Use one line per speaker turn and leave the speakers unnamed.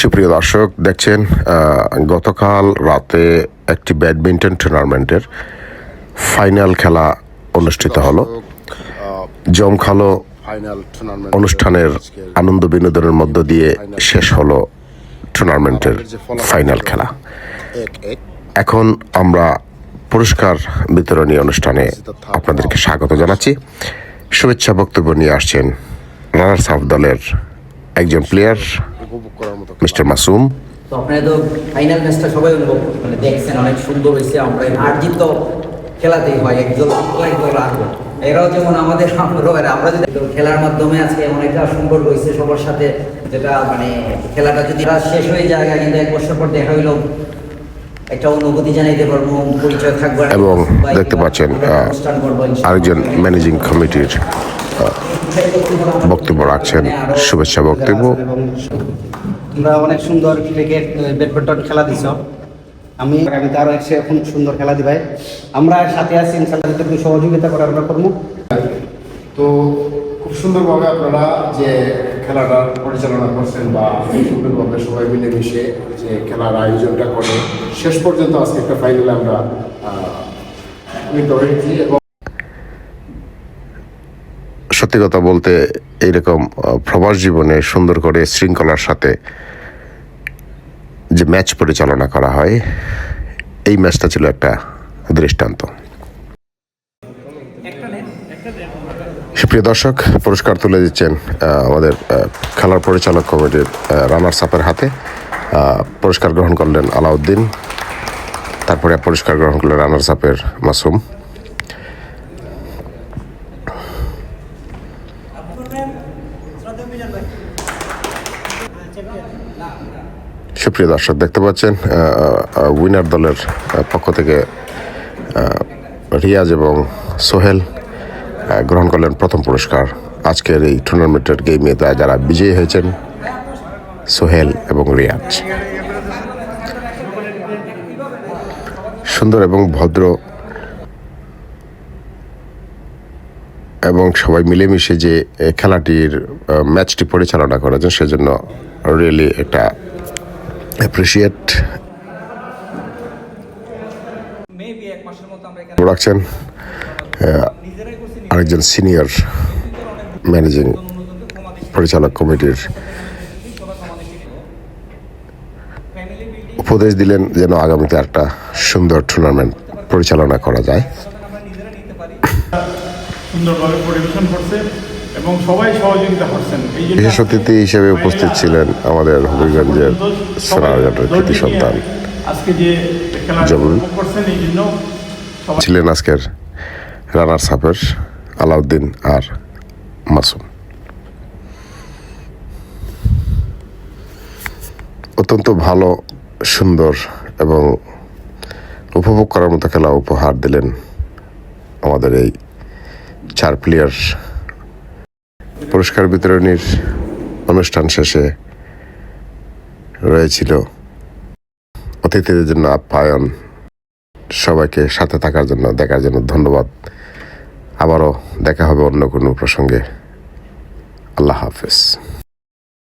সুপ্রিয় দর্শক, দেখছেন গতকাল রাতে একটি ব্যাডমিন্টন টুর্নামেন্টের ফাইনাল খেলা অনুষ্ঠিত হলো। জমখালো অনুষ্ঠানের আনন্দ বিনোদনের মধ্য দিয়ে শেষ হলো টুর্নামেন্টের ফাইনাল খেলা। এখন আমরা পুরস্কার বিতরণী অনুষ্ঠানে আপনাদেরকে স্বাগত জানাচ্ছি। শুভেচ্ছা বক্তব্য নিয়ে আসছেন রানার্স আপ দলের একজন প্লেয়ার
করার মতো
মিস্টার মাসুম?
তো আপনারা তো ফাইনাল ম্যাচটা সবাই অনুভব মানে দেখছেন অনেক সুন্দর হয়েছে আমরা আর তো খেলাতেই হয় একদল একদল হারবো। এরাও যেমন আমাদের আমরা যদি খেলার মাধ্যমে আজকে এমন একটা সম্পর্ক হয়েছে সবার সাথে যেটা মানে খেলাটা যদি শেষ হয়ে যায় কিন্তু এক বছর পর দেখা হইল একটা অনুভূতি জানাইতে পারব পরিচয় থাকবে
এবং দেখতে পাচ্ছেন। আরেকজন ম্যানেজিং কমিটির বক্তব্য রাখছেন। শুভেচ্ছা বক্তব্য।
তোমরা অনেক সুন্দর ক্রিকেট ব্যাডমিন্টন খেলা দিছ। আমি আগামীতে আরও একশো এখন সুন্দর খেলা দিবাই। আমরা সাথে আছি ইনশাল্লাহ সহযোগিতা করার আমরা করব।
তো খুব সুন্দরভাবে আপনারা যে খেলাটা পরিচালনা করছেন বা সুন্দরভাবে সবাই মিলেমিশে যে খেলার আয়োজনটা করে শেষ পর্যন্ত আজকে একটা ফাইনালে আমরা হয়েছি এবং
সত্যি কথা বলতে এইরকম আহ, প্রবাস জীবনে সুন্দর করে শৃঙ্খলার সাথে যে ম্যাচ পরিচালনা করা হয়, এই ম্যাচটা ছিল একটা দৃষ্টান্ত। সুপ্রিয় দর্শক, পুরস্কার তুলে দিচ্ছেন আমাদের খেলার পরিচালক কমিটির রানার সাপের হাতে। পুরস্কার গ্রহণ করলেন আলাউদ্দিন, তারপরে পুরস্কার গ্রহণ করলেন রানার সাপের মাসুম। সুপ্রিয় দর্শক, দেখতে পাচ্ছেন উইনার দলের পক্ষ থেকে রিয়াজ এবং সোহেল গ্রহণ করলেন প্রথম পুরস্কার। আজকের এই টুর্নামেন্টের গেমে তা যারা বিজয়ী হয়েছেন, সোহেল এবং রিয়াজ। সুন্দর এবং ভদ্র এবং সবাই মিলেমিশে যে খেলাটির ম্যাচটি পরিচালনা করেছেন, সেজন্য রিয়েলি একটা অ্যাপ্রিসিয়েট রাখছেন আহ, আরেকজন সিনিয়র ম্যানেজিং পরিচালক কমিটির উপদেশ দিলেন যেন আগামীতে একটা সুন্দর টুর্নামেন্ট পরিচালনা করা যায়।
সুন্দরভাবে পরিবেশন করছে। এবং সবাই সহযোগিতা করছেন।
বিশেষ অতিথি হিসেবে উপস্থিত ছিলেন আমাদের হবিগঞ্জের সোনারঘাটের কৃতি সন্তান।
আজকে যে
জবরুল। ছিলেন আজকের রানার সাপের আলাউদ্দিন আর মাসুম। অত্যন্ত ভালো সুন্দর এবং উপভোগ করার মতো খেলা উপহার দিলেন আমাদের এই চার প্লেয়ার পুরস্কার বিতরণীর অনুষ্ঠান শেষে রয়েছিল অতিথিদের জন্য আপ্যায়ন। সবাইকে সাথে থাকার জন্য, দেখার জন্য ধন্যবাদ। আবারও দেখা হবে অন্য কোনো প্রসঙ্গে। আল্লাহ হাফেজ।